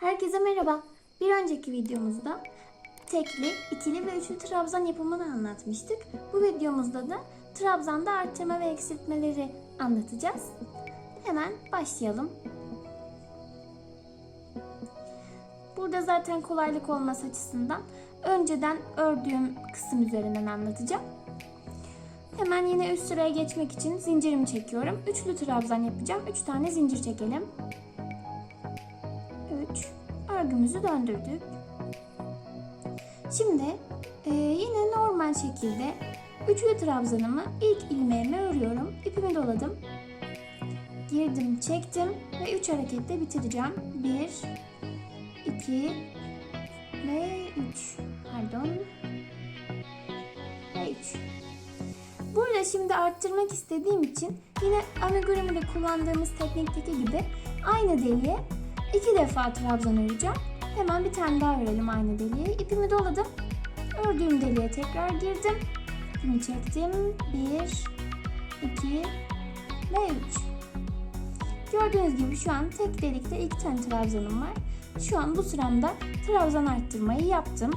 Herkese merhaba. Bir önceki videomuzda tekli, ikili ve üçlü trabzan yapımını anlatmıştık. Bu videomuzda da trabzanda arttırma ve eksiltmeleri anlatacağız. Hemen başlayalım. Burada zaten kolaylık olması açısından önceden ördüğüm kısım üzerinden anlatacağım. Hemen yine üst sıraya geçmek için zincirimi çekiyorum. Üçlü trabzan yapacağım. Üç tane zincir çekelim. 3 örgümüzü döndürdük. Şimdi e, yine normal şekilde üçlü trabzanımı ilk ilmeğime örüyorum. İpimi doladım. Girdim, çektim ve 3 hareketle bitireceğim. 1 2 ve 3. Pardon. Ve 3. Burada şimdi arttırmak istediğim için yine amigurumi'de kullandığımız teknikteki gibi aynı deliğe iki defa trabzan öreceğim. Hemen bir tane daha örelim aynı deliğe. İpimi doladım. Ördüğüm deliğe tekrar girdim. İpimi çektim. 1, 2 ve 3. Gördüğünüz gibi şu an tek delikte iki tane trabzanım var. Şu an bu sıramda trabzan arttırmayı yaptım.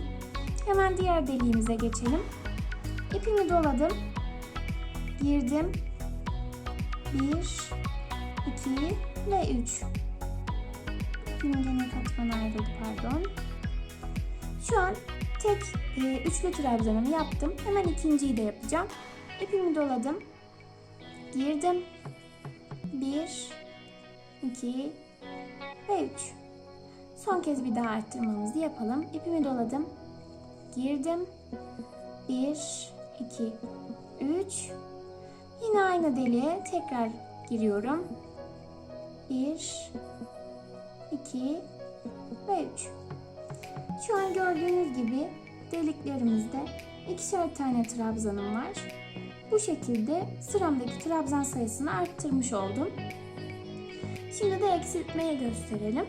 Hemen diğer deliğimize geçelim. İpimi doladım. Girdim. 1, 2 ve 3. İpimi gene katmana ayrıldı pardon. Şu an tek e, üçlü trabzanımı yaptım. Hemen ikinciyi de yapacağım. İpimi doladım. Girdim. 1, 2 ve 3. Son kez bir daha arttırmamızı yapalım. İpimi doladım. Girdim. 1, 2, 3. Yine aynı deliğe tekrar giriyorum. 1, 2 ve 3. Şu an gördüğünüz gibi deliklerimizde ikişer tane trabzanım var. Bu şekilde sıramdaki trabzan sayısını arttırmış oldum. Şimdi de eksiltmeye gösterelim.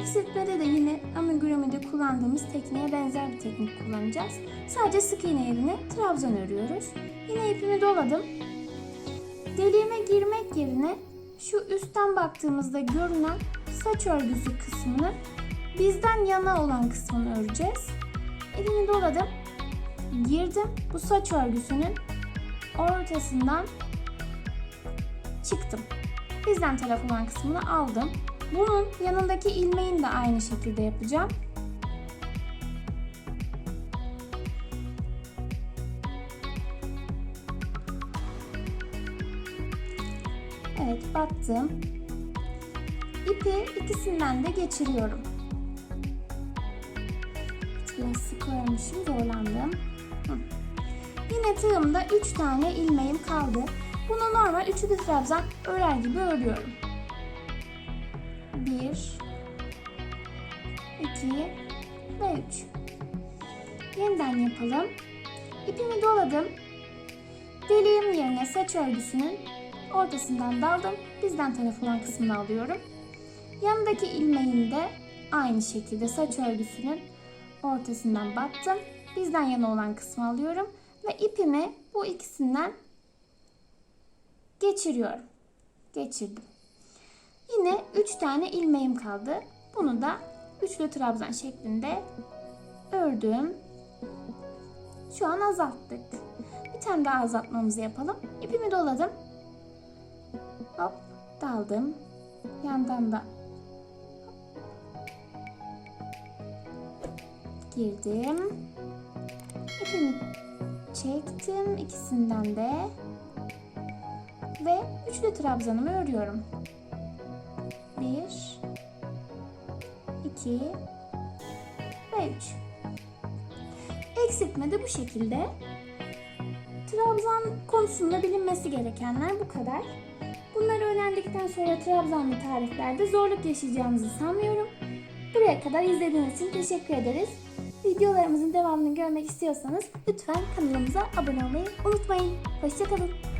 Eksiltmede de yine amigurumi'de kullandığımız tekniğe benzer bir teknik kullanacağız. Sadece sık iğne yerine trabzan örüyoruz. Yine ipimi doladım. Deliğime girmek yerine şu üstten baktığımızda görünen saç örgüsü kısmını bizden yana olan kısmını öreceğiz. Elimi doladım. Girdim. Bu saç örgüsünün ortasından çıktım. Bizden taraf olan kısmını aldım. Bunun yanındaki ilmeğini de aynı şekilde yapacağım. Evet battım. İpi ikisinden de geçiriyorum. Biraz sık örmüşüm zorlandım. Hı. Yine tığımda 3 tane ilmeğim kaldı. Bunu normal üçlü trabzan örer gibi örüyorum. 1 2 ve 3 Yeniden yapalım. İpimi doladım. Deliğim yerine saç örgüsünün ortasından daldım. Bizden taraf olan kısmını alıyorum. Yanındaki ilmeğini de aynı şekilde saç örgüsünün ortasından battım. Bizden yana olan kısmı alıyorum ve ipimi bu ikisinden geçiriyorum. Geçirdim. Yine 3 tane ilmeğim kaldı. Bunu da üçlü trabzan şeklinde ördüm. Şu an azalttık. Bir tane daha azaltmamızı yapalım. İpimi doladım. Hop daldım. Yandan da girdim. İpimi çektim ikisinden de ve üçlü trabzanımı örüyorum. 1 2 ve 3 Eksiltme de bu şekilde. Trabzan konusunda bilinmesi gerekenler bu kadar. Bunları öğrendikten sonra Trabzanlı tariflerde zorluk yaşayacağınızı sanmıyorum. Buraya kadar izlediğiniz için teşekkür ederiz. Videolarımızın devamını görmek istiyorsanız lütfen kanalımıza abone olmayı unutmayın. Hoşçakalın.